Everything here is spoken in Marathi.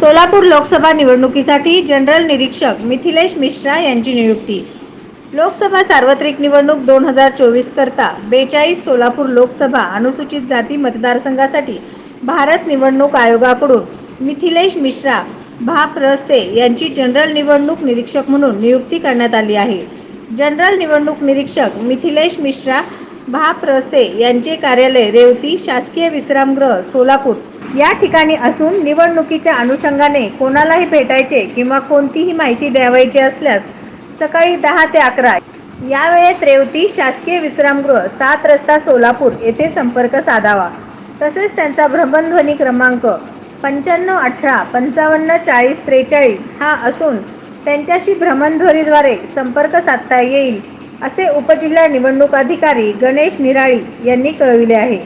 सोलापूर लोकसभा निवडणुकीसाठी जनरल निरीक्षक मिथिलेश मिश्रा यांची नियुक्ती. लोकसभा सार्वत्रिक निवडणूक दोन हजार चोवीस करता बेचाळीस सोलापूर लोकसभा अनुसूचित जाती मतदारसंघासाठी भारत निवडणूक आयोगाकडून मिथिलेश मिश्रा भाप रसे यांची जनरल निवडणूक निरीक्षक म्हणून नियुक्ती करण्यात आली आहे. जनरल निवडणूक निरीक्षक मिथिलेश मिश्रा भाप रसे यांचे कार्यालय रेवती शासकीय विश्रामगृह सोलापूर या ठिकाणी असून निवडणुकीच्या अनुषंगाने कोणालाही भेटायचे किंवा कोणतीही माहिती द्यावायची असल्यास सकाळी दहा ते अकरा. या वेळेत रेवती शासकीय विश्रामगृह सात रस्ता सोलापूर येथे संपर्क साधावा. तसेच त्यांचा भ्रमणध्वनी क्रमांक पंच्याण्णव अठरा पंचावन्न चाळीस त्रेचाळीस हा असून त्यांच्याशी भ्रमणध्वनीद्वारे संपर्क साधता येईल. असे उपजिल्हा निवडणूक अधिकारी गणेश निराळी यांनी कळविले आहे.